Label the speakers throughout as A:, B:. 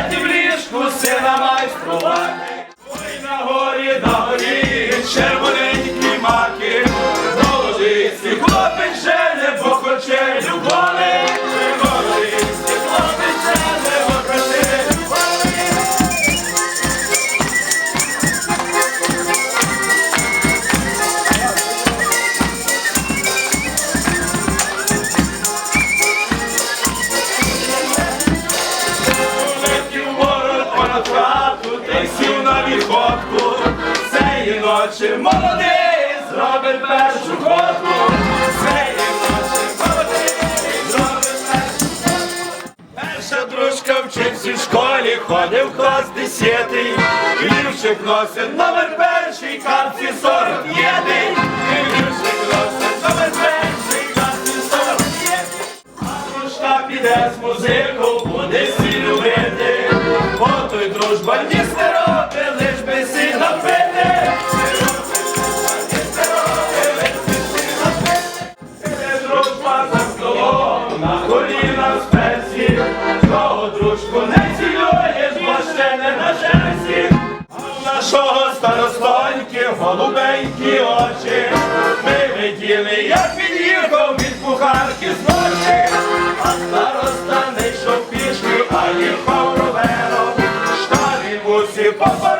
A: I do ночі молодий зробить першу ходку. Цієї ночі молодий зробить першу Перша дружка вчився в школі, ходив клас десятий. Лівчик носить номер перший, капці сорок дружка піде з музику, буде сі любити. Бо той дружба ні не голубенькі очі. Ми виділи, як він їхав від кухарки з. А староста не йшов пішки, а їхав ровером. Штани вусі попороли, він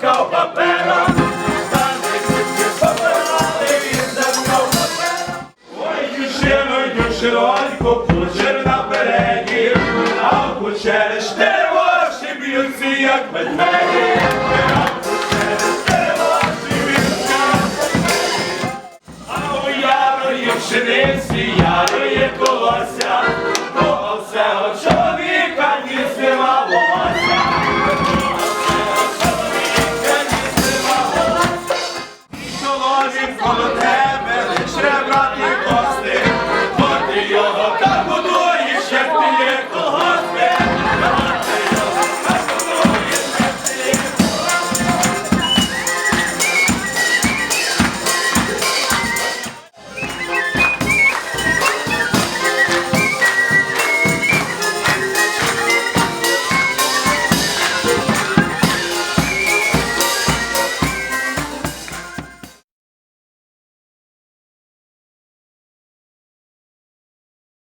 A: заткав папера, попороли, він заткав папером. Ой, дівчино, дівчинонько, кучер напереді, а в кучері ще б'ються, як ведмеді.